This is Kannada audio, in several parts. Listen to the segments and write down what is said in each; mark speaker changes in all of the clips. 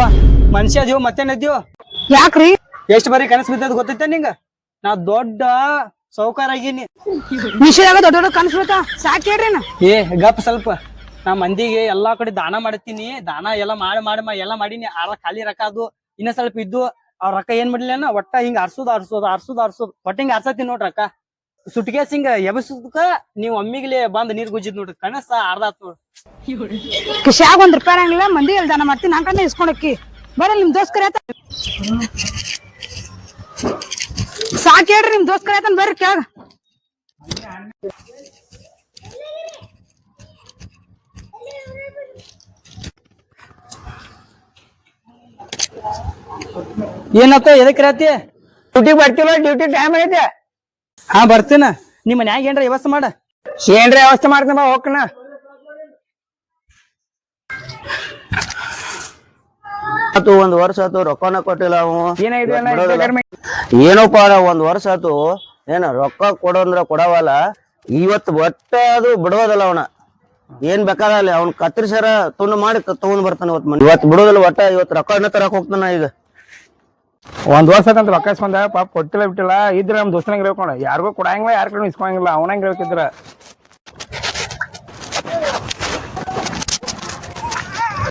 Speaker 1: ಯವ್ವ ಮನುಷ್ಯ ಮತ್ತೇನ ಮತ್ತೇನದ್ಯೋ
Speaker 2: ಯಾಕ್ರಿ?
Speaker 1: ಎಷ್ಟ್ ಬಾರಿ ಕನಸು ಬಿದ್ದದ್ ಗೊತ್ತೈತೆ ನಿಂಗ? ನಾ ದೊಡ್ಡ ಸೌಕಾರ ಆಗೀನಿ.
Speaker 2: ವಿಷಯದಾಗ ದೊಡ್ಡ ದೊಡ್ಡ ಕನಸು ಬೀಳ್ತಾ ಸಾಕ್ ಹೇಳ್ರಿ ನಾ.
Speaker 1: ಏ ಗಪ್ ಸ್ವಲ್ಪ. ನಾ ಮಂದಿಗೆ ಎಲ್ಲಾ ಕಡೆ ದಾನ ಮಾಡ್ತೀನಿ. ದಾನ ಎಲ್ಲಾ ಮಾಡಿ ಮಾಡಿ ಮಾ- ಎಲ್ಲಾ ಮಾಡೀನಿ. ಆರ ಖಾಲಿ ರೊಕ್ಕ ಅದು. ಇನ್ನ ಸ್ವಲ್ಪ ಇದ್ದು. ಅವ್ರ ರೊಕ್ಕ ಏನ್ ಮಾಡ್ಲಿಲ್ಲ ಒಟ್ಟ ಹಿಂಗ ಅರ್ಸುದ್ ಅರ್ಸೋದ್ ಅರ್ಸುದ್ ಅರ್ಸುದ್ ಒಟ್ಟ ಹಿಂಗ ಅರ್ಸತಿ ನೋಡ್ರಿ ರೊಕ್ಕ. ಸುಟ್ಕೇಸ್ ಹಿಂಗ ಎಬಸದಕ್ಕ ನೀವ್ ಒಮ್ಮಿಗ್ಲೆ ಬಂದ್ ನೀರ್ ಗುಜ್ಜಿದ್ ನೋಡ್ರಿ ಕನಸ ಅರ್ಧ ಆತ್ ನೋಡ್ರಿ.
Speaker 2: ಕಿಶ್ಯಾಗ ಒಂದ್ ರೂಪಾಯಿ ಇರಂಗಿಲ್ಲ ಮಂದಿ ಎಲ್ ದಾನ ಮಾಡ್ತೀನಿ ನಾಕಂದ್ರೆ ಇಸ್ಕೊಂಡಕ್ಕಿ. ಬರ ನಿಮ್ ದೋಸ್ತ್ ಕರೆ ಸಾಕ್ ಹೇಳ್ರಿ ನಿಮ್ ದೋಸ್ತ್ ಕರೆ ಬರ್ರಿ ಕೆಳಗ.
Speaker 1: ಏನತ್ತ ಎದಕ್ಕೆ ರಾತಿ
Speaker 3: ಡ್ಯೂಟಿ ಬರ್ತಿಲ್ಲ ಡ್ಯೂಟಿ ಟೈಮ್ ಐತೆ.
Speaker 1: ಹಾ ಬರ್ತೇನ. ನಿಮ್ಮ ಮನ್ಯಾಗ ಏನ್ರ ವ್ಯವಸ್ಥೆ ಮಾಡ.
Speaker 3: ಏನ್ರ ವ್ಯವಸ್ಥೆ ಮಾಡ್ತೀನಿ ಬಾ ಹೋಗ್ಕನ
Speaker 4: ಆತು ಒಂದ್ ವರ್ಷ ಆತು ರೊಕ್ಕನ ಕೊಟ್ಟಿಲ್ಲ ಅವ.
Speaker 3: ಏನೋ. ಕಡಿಮೆ?
Speaker 4: ಏನೋಪ್ಪ ಅಣ್ಣ, ಒಂದ್ ವರ್ಷ ಆತು. ಏನ ರೊಕ್ಕ ಕೊಡೋಂದ್ರ ಕೊಡವಲ್ಲ. ಇವತ್ ಒಟ್ಟ ಅದು ಬಿಡೋದಲ್ಲ ಅವನ. ಏನ್ ಬೇಕಾದಲ್ಲಿ ಅವ್ನ ಕತ್ರಿಸರ ತುಂಡು ಮಾಡಿ ತಗೊಂಡ್ ಬರ್ತಾನ ಇವತ್ ಮನೆ. ಇವತ್ ಬಿಡೋದಿಲ್ಲ ಒಟ್ಟ ಇವತ್ ರೊಕ್ಕ ಇನ್ನೂ ತರಕ್ ಹೋಗ್ತಾನ ಈಗ.
Speaker 3: ಒಂದ್ ವರ್ಷ ಅಂತ ರೊಕ್ಕ ಇಸ್ಕೊಂಡ ಪಾಪ ಕೊಟ್ಟಿಲ್ಲ ಬಿಟ್ಟಿಲ್ಲ. ಇದ್ರ ನಮ್ ದೋಸ್ತನಂಗ್ ಹೇಳ್ಕೊಂಡ ಯಾರಿಗೂ ಕೊಡಂಗಿಲ್ಲ ಯಾರ ಕಡೆ ಇಸ್ಕೊಂಗಿಲ್ಲ ಅವನಂಗ್ ಹೇಳ್ತಿದ್ರ?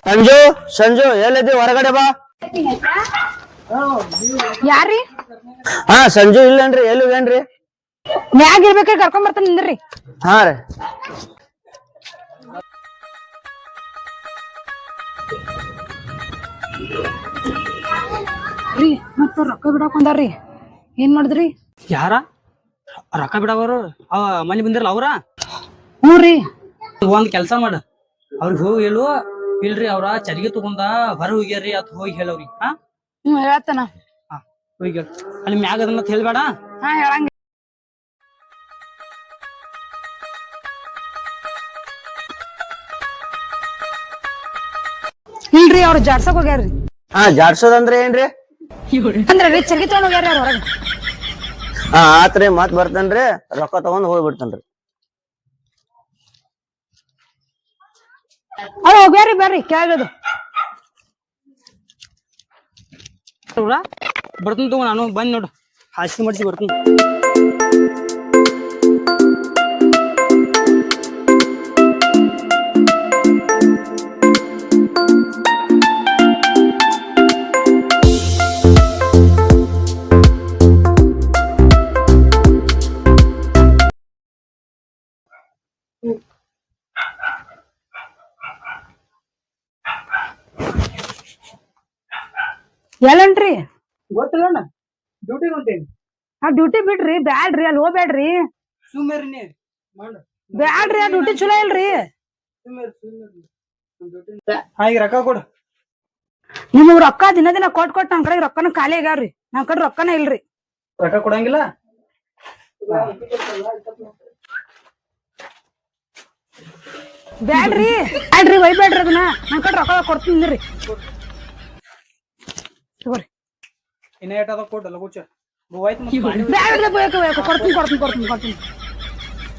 Speaker 4: ಸಂಜು ಸಂಜು ಎಲ್ಲಿದ್ದಿ? ಹೊರಗಡೆ ಬಾ.
Speaker 2: ಯಾರ್ರಿ?
Speaker 4: ಹಾ ಸಂಜು ಇಲ್ಲೇನ್ರಿ? ಎಲ್ಲಿಗೇನ್ರಿ
Speaker 2: ಮ್ಯಾಗ ಇರ್ಬೇಕ್ರಿ ಕರ್ಕೊಂಡ್ ಬರ್ತಾನೆ ನಿಂದ್ರಿ.
Speaker 4: ಹಾ ರೀ.
Speaker 2: ರೀ ಮತ್ತ ರೊಕ್ಕ ಬಿಡಾಕ್ ಬಂದಾರ್ರಿ ಏನ್ ಮಾಡಿದ್ರಿ?
Speaker 1: ಯಾರ? ರೊಕ್ಕ ಬಿಡವರು ಅವ ಮನೆ ಬಂದಿರಲ್ಲ ಅವ್ರ?
Speaker 2: ಹ್ಞೂ ರೀ.
Speaker 1: ಒಂದ್ ಕೆಲ್ಸ ಮಾಡ. ಅವ್ರಿಗೆ ಹೋಗಿ ಹೇಳು. ಇಲ್ರಿ ಅವ್ರ ಚರಿಗೆ ತಗೊಂಡ ಹೊರ ಹೋಗ್ಯಾರ್ರಿ ಅತ್ ಹೋಗಿ ಹೇಳವ್ರಿ. ಹಾ?
Speaker 2: ಹ್ಞೂ ಹೇಳ್ತಾನ.
Speaker 1: ಹಾ ಹೋಗಿ ಹೇಳು. ಅಲ್ಲಿ ಮ್ಯಾಗ ಅದನ್ನ ಹೇಳ್ಬೇಡ.
Speaker 2: ಹಾ ಹೇಳಂಗ. ಇಲ್ರಿ ಅವ್ರು ಜಾಡ್ಸಕ್ ಹೋಗ್ಯಾರ್ರಿ.
Speaker 4: ಹಾ ಜಾಡ್ಸೋದಂದ್ರೆ ಏನ್ರಿ?
Speaker 2: ಅಂದ್ರೆ ರೀ ಚರ್ಗಿ ತಗೊಂಡ್ ಹೋಗ್ಯಾರ್ರಿ ಅವ್ರ ಹೊರಗೆ
Speaker 4: ಹಾ ಆತ್ರಿ ಮತ್ ಬರ್ತೇನ್ರಿ ರೊಕ್ಕ ತಗೊಂಡ್ ಹೋಗ್ಬಿಡ್ತೇನ್ರಿ.
Speaker 2: ಅವ್ರು ಹೋಗ್ಯಾರ್ರಿ ಬರ್ರಿ ಕೇಳದು
Speaker 1: ಅವ್ರ ಬರ್ತೀನಿ ತಗೋ ನಾನು ಬಂದ್ ನೋಡು. ಹಾಸಿಗೆ ಮಾಡಿಸಿ ಬರ್ತೀನಿ.
Speaker 2: ಎಲ್ಲಂಟ್ರಿ
Speaker 1: ಗೊತ್ತಿಲ್ಲ ಡ್ಯೂಟಿ ಹೊಂಟೇನಿ.
Speaker 2: ಆ ಡ್ಯೂಟಿ ಬಿಡ್ರಿ ಬ್ಯಾಡ್ರಿ ಅಲ್ಲಿ ಹೋಗ್ಬೇಡ್ರಿ
Speaker 1: ಸುಮ್ಮರಿ ನೀ ಮಾಡ
Speaker 2: ಬ್ಯಾಡ್ರಿ ಆ ಡ್ಯೂಟಿ ಚಲೋ ಇಲ್ರಿ.
Speaker 1: ಸುಮ್ಮೇರಿ ಸುಮ್ಮೇರಿ ಹಾ ಈಗ ರೊಕ್ಕ ಕೊಡು.
Speaker 2: ನಿಮಗ್ ರೊಕ್ಕ ದಿನ ದಿನ ಕೊಟ್ ಕೊಟ್ ನಮ್ಮ ಕಡೆ ರೊಕ್ಕನ ಖಾಲಿ ಆಗ್ಯಾವ್ರಿ. ನಮ್ ಕಡೆ ರೊಕ್ಕನ ಇಲ್ರಿ.
Speaker 1: ರೊಕ್ಕ ಕೊಡಂಗಿಲ್ಲ?
Speaker 2: ಬ್ಯಾಡ್ರಿ. ಬ್ಯಾಡ್ರಿ ಒಯ್ಬೇಡ್ರಿ ಅದನ್ನ. ನಮ್ ಕಡೆ ರೊಕ್ಕ ಕೊಡ್ತೀನಿ ನಿಂದ್ರಿ ತಗೋರಿ.
Speaker 1: ಇನ್ನ ಏಟ್ ಅದ ಕೊಡಲ್ಲ ಗುಚ್ಚ ಹೋಯ್ತು ಮತ್ತೆ
Speaker 2: ಬೇಕು ಬೇಕು ಕೊಡ್ತೀನಿ ಕೊಡ್ತೀನಿ ಕೊಡ್ತೀನಿ ಕೊಡ್ತೀನಿ.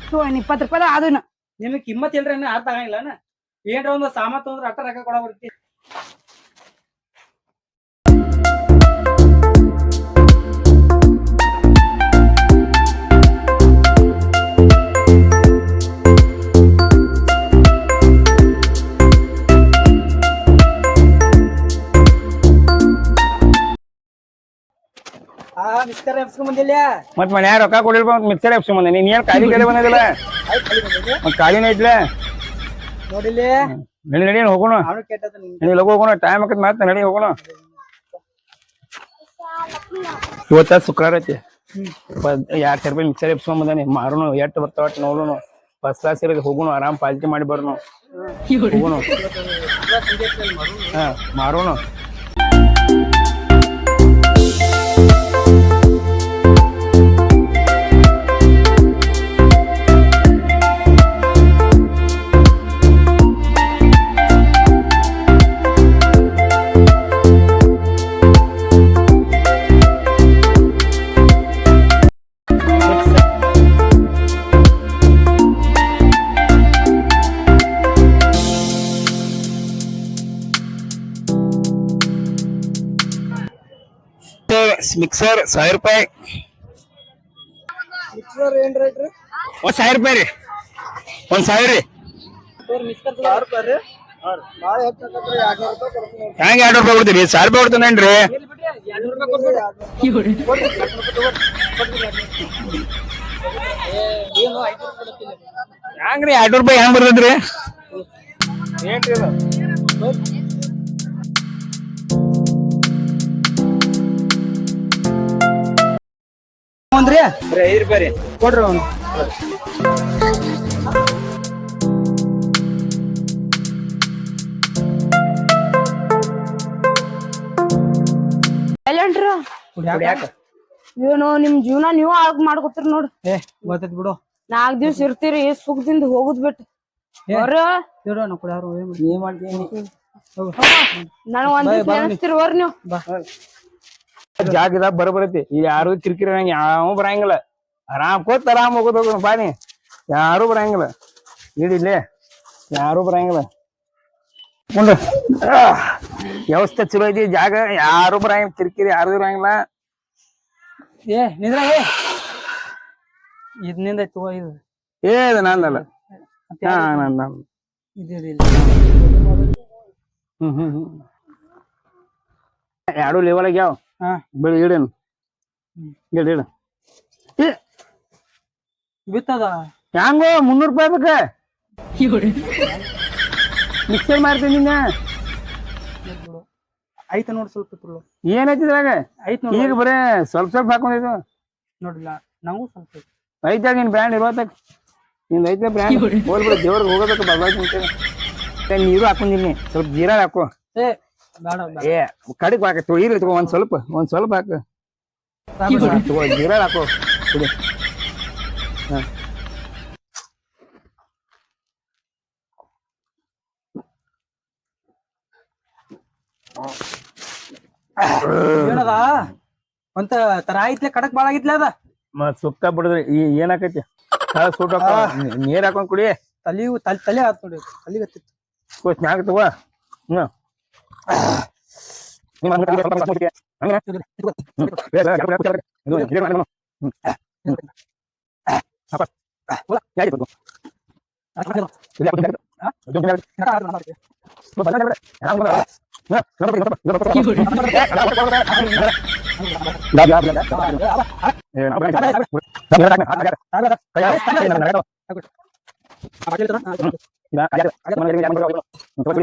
Speaker 2: ತಗೋ ಇನ್ ಇಪ್ಪತ್ತು ರೂಪಾಯಿ ಅದನ್ನ.
Speaker 1: ನಿಮಗೆ ಕಿಮ್ಮತ್ ಇಲ್ರಿ ಅರ್ಥ ಆಗಂಗಿಲ್ಲ ಏನ್ರ ಒಂದು ಸಾಮಾನು ತೊಂದ್ರೆ ಅಟ್ಟ ರೊಕ್ಕ ಕೊಡ ಬಿಸ್ಕರ್ ಎಬ್ಸ್ಕೊಂಡ್ ಬಂದಿಲ್ಲ.
Speaker 3: ಮತ್ ಮನ್ಯಾಗ ರೊಕ್ಕ ಕೊಡಿಲ್ಲ ಮತ್ ಮಿಕ್ಸರ್ ಎಪ್ಸಿ ಬಂದೆ. ನೀನ್ ಏನ್ ಖಾಲಿ ಕಡೆ ಬಂದಿಲ್ಲ ಮತ್ ಖಾಲಿನ ಐತ್ಲೆ
Speaker 1: ನೋಡಿಲ್ಲ?
Speaker 3: ನಡಿ ನಡಿ ಹೋಗೋಣ.
Speaker 1: ಅವನು ಕೆಟ್ಟದ
Speaker 3: ನೀ ಲಗು ಹೋಗೋಣ. ಟೈಮ್ ಆಕತ್ ಮಾತ್ ನಡಿ ಹೋಗೋಣ. ಇವತ್ತ ಶುಕ್ರವಾರ ಐತಿ. ಎರಡ್ ಸಾವಿರ ರೂಪಾಯಿ ಮಿಕ್ಸರ್ ಎಪ್ಸ್ಕೊಂಡ್ ಬಂದಾನೆ. ಮಾರೋಣ ಎಷ್ಟ್ ಬರ್ತಾವ ನೋಡೋಣ ಫಸ್ಟ್ ಕ್ಲಾಸ್ ಇರೋದು ಹೋಗೋಣ ಆರಾಮ್ ಪಾಲ್ಟಿ ಮಾಡಿ ಬರೋಣ ಹೋಗೋಣ ಹಾ ಮಾರೋಣ ಗಾಯ್ಸ್ ಮಿಕ್ಸರ್ ಸಾವಿರ ರೂಪಾಯಿ. ಒಂದ್ ಸಾವಿರ ರೂಪಾಯಿ ರೀ. ಒಂದ್ ಸಾವಿರ ರೀ. ಹೆಂಗ್ ಎರಡು ರೂಪಾಯಿ ಕೊಡ್ತೀರಿ? ಸಾವಿರ ರೂಪಾಯಿ ಕೊಡ್ತಾನೇನ್ರಿ ಹೆಂಗ್ರಿ ಎರಡು ರೂಪಾಯಿ ಹೆಂಗ್ ಐದು ರೂಪಾಯಿ ರೀ
Speaker 1: ಕೊಡ್ರಿ ಅವ್ನು.
Speaker 5: ಏನು ನಿಮ್ ಜೀವನ ನೀವು ಹಾಳ್ ಮಾಡ್ಕೊತೀರಿ ನೋಡ್ರಿ
Speaker 1: ಏ ಗೊತ್ತೈತ್ ಬಿಡು.
Speaker 5: ನಾಲ್ಕ್ ದಿವ್ಸ ಇರ್ತೀರಿ ಸುಖದಿಂದ ಹೋಗುದ್ ಬಿಟ್ಟು. ಬರ್ರ
Speaker 1: ಇಡು ನಾ ಕೂಡ ಯಾರು ಏನ್ ಮಾಡ್ತೀನಿ.
Speaker 5: ನನಗ್ ಒಂದ್ ದಿವ್ಸ ನೆನಸ್ತೀರಿ ಬರ್ರಿ ನೀವು.
Speaker 3: ಜಾಗದಾಗ ಬರಬರತಿ. ಯಾರು ಕಿರಿಕಿರಿ ನಂಗೆ ಯಾವ ಬರಂಗಿಲ್ಲ. ಆರಾಮ್ ಕೂತ್ ಆರಾಮ್ ಹೋಗೋದ್ ಹೋಗೋಣ ಬಾನಿ ಯಾರು ಬರಂಗಿಲ್ಲ. ಇಡಿಲ್ಲೇ ಯಾರು ಬರಂಗಿಲ್ಲ. ಮುಂದ ವ್ಯವಸ್ಥೆ ಚಲೋ ಐತಿ ಜಾಗ ಯಾರು ಬರಂಗಿಲ್ಲ ಕಿರಿಕಿರಿ ಯಾರು ಬರಂಗಿಲ್ಲ
Speaker 1: ಏ ನಿಂದ್ರ ಏ? ಇದನಿಂದ ತಗೋ ಇದು.
Speaker 3: ಏ ಇದು ನಂದಲ್ಲ. ಹಾ ನಂದ. ಹ್ಮ್ ಹ್ಮ್ ಹ್ಮ್. ಎರಡು ಲೆವೆಲ್ ಆಗ್ಯಾವ?
Speaker 1: ಹಾ.
Speaker 3: ಬೆಳಿ ಇಡೇನು ಇಡ ಇಡ.
Speaker 1: ಬಿತ್ತದ?
Speaker 3: ಹ್ಯಾಂಗೋ ಮುನ್ನೂರು ರೂಪಾಯಿ ಬೇಕ? ಮಿಕ್ಸರ್ ಮಾಡ್ತೀನಿ ನಿನ್ನ.
Speaker 1: ಐತ ನೋಡಿ ಸ್ವಲ್ಪ ತುಳು
Speaker 3: ಏನೈತಿ ಇದ್ರಾಗ?
Speaker 1: ಐತ್ ನೋಡಿ.
Speaker 3: ಈಗ ಬರೇ ಸ್ವಲ್ಪ ಸ್ವಲ್ಪ ಹಾಕೊಂಡಿದ್ದು.
Speaker 1: ನೋಡಿಲ್ಲ ನಂಗು ಸ್ವಲ್ಪ ಐತ್.
Speaker 3: ಐತಾಗ ನಿನ್ ಬ್ರ್ಯಾಂಡ್ ಇರೋತಕ್ ನಿನ್ ಐತೆ ಬ್ರ್ಯಾಂಡ್ ಹೋಗ್ಬಿಡ ದೇವ್ರಿಗೆ ಹೋಗೋದಕ್ಕೆ ಬರ್ಬಾರ್ದು ನೀರು ಹಾಕೊಂಡಿನಿ ಸ್ವಲ್ಪ ಜೀರಾ ಹಾಕೋ.
Speaker 1: ಏ
Speaker 3: ಏ ಕಡಿಗೆ ಹಾಕ ಇಲ್ಲಿ ತಗೋ ಒಂದ್ ಸ್ವಲ್ಪ ಒಂದ್ ಸ್ವಲ್ಪ ಹಾಕು. ತಗೋ ಜೀರಾ ಹಾಕೋ. ಕುಡಿ ಹಾ.
Speaker 1: ಏನದ? ಒಂತ ತರ ಐತ್ಲೆ ಕಡಕ್ ಬಾಳ ಆಗಿತ್ಲೆ ಅದ?
Speaker 3: ಮತ್ ಸುಕ್ಕ ಬಿಡಿದ್ರಿ ಈ ಏನಾಕೈತಿ? ತಳ ಸುಟ್ ನೀರ್ ಹಾಕೊಂಡ್ ಕುಡಿ.
Speaker 1: ತಲಿ ತಲೆ ತಲೆ ಆತ್ ನೋಡಿ ತಲಿ ಹತ್ತಿತ್ತು.
Speaker 3: ತಗೋ ಸ್ನಾಕ್ ತಗೋ. ಹ್ಮ್. apa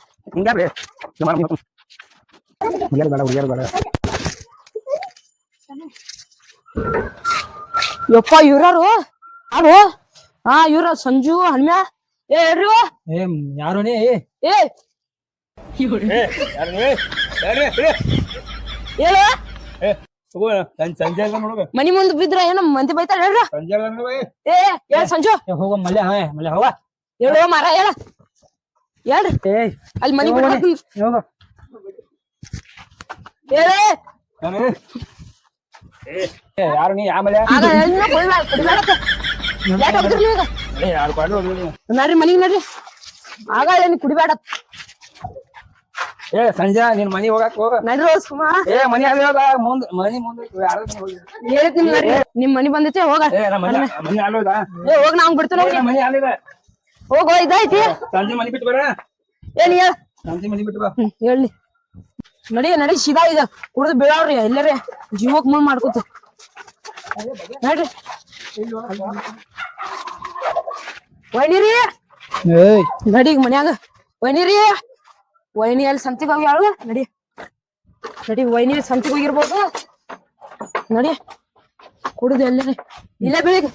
Speaker 3: ಹಿಂಗ್ಯಾರ್ರಿ? ಹುಡುಗಿಯರು ಬೇಡ, ಹುಡುಗಿಯರು ಬೇಡ.
Speaker 5: ಯಪ್ಪ ಇವ್ರಾರು? ಯಾರು? ಹಾ ಇವ್ರ ಸಂಜು ಹಣ್ಮ್ಯಾ ಏ ಹೇಳ್ರಿ
Speaker 1: ಏ ಯಾರು ನೀ?
Speaker 5: ಏ.
Speaker 3: ಏ, ಯಾರು ನೀ? ಯಾರು ಏ,
Speaker 5: ಹೇಳು
Speaker 3: ಸಂಜೆ
Speaker 5: ಮನಿ ಮುಂದ್ ಬಿದ್ರ ಏನ ಮಂದಿ ಬೈತಾರ ಹೇಳ್ರ.
Speaker 3: ಸಂಜೆ ಏ.
Speaker 5: ಹೇಳ ಸಂಜು.
Speaker 1: ಹೋಗ ಮಲ್ಯ ಹೇ ಮಲ್ಯ ಹೋಗ.
Speaker 5: ಹೇಳುವ ಮಾರ ಹೇಳ. ಅಲ್ಲಿ
Speaker 3: ಯಾರು ನೀ? ಆಮೇಲೆ?
Speaker 5: ಆಗ ಏನ್ ಕುಡಿಬೇಡ.
Speaker 3: ಏ ಸಂಜೆ ನಿನ್ ಮನಿ ಹೋಗಕ್ ಹೋಗ.
Speaker 5: ನಡ್ರಿ ಸುಮಾ.
Speaker 3: ಏ ಮನಿ ಅದೇ ಹೋಗ ಮುಂದ್ ಮನಿ ಮುಂದೆ
Speaker 5: ನಿಮ್ ಮನಿ ಬಂದೈತೆ ಹೋಗ.
Speaker 3: ಮನಿ ಅಲ್ಲೋದ
Speaker 5: ಏ ಹೋಗ್ ನಾವ್ ಬಿಡ್ತೀನಿ
Speaker 3: ಮನಿ ಅಲ್ಲಿದೆ
Speaker 5: ಹೋಗೋ ಇದೈತಿ
Speaker 3: ಸಂಜೆ ಮನಿ ಬಿಟ್ಟು ಬರ.
Speaker 5: ಏನ್ ಹೇಳ?
Speaker 3: ಸಂಜೆ ಮನಿ ಬಿಟ್ಟು ಬಾ.
Speaker 5: ಹೇಳಿ. ನಡಿ ನಡಿ ಸೀದಾ ಈಗ ಕುಡ್ದು ಬೀಳಾವ್ರಿ ಎಲ್ಲರೇ ಜೀವಕ್ ಮುಳ್ ಮಾಡ್ಕೊತ. ನಡ್ರಿ
Speaker 1: ಏಯ್.
Speaker 5: ನಡಿ ಮನ್ಯಾಗ. ವೈನಿರಿ. ವೈನಿ ಅಲ್ಲಿ ಸಂತಿಗೆ ಹೋಗ್ಯಾಳು? ನಡಿ. ನಡಿ ವೈನಿ ಸಂತಿಗೆ ಹೋಗಿರ್ಬೋದು. ನಡಿ. ಕುಡ್ದು ಎಲ್ಲರಿ. ಇಲ್ಲ ಬೆಳಿಗ್ಗೆ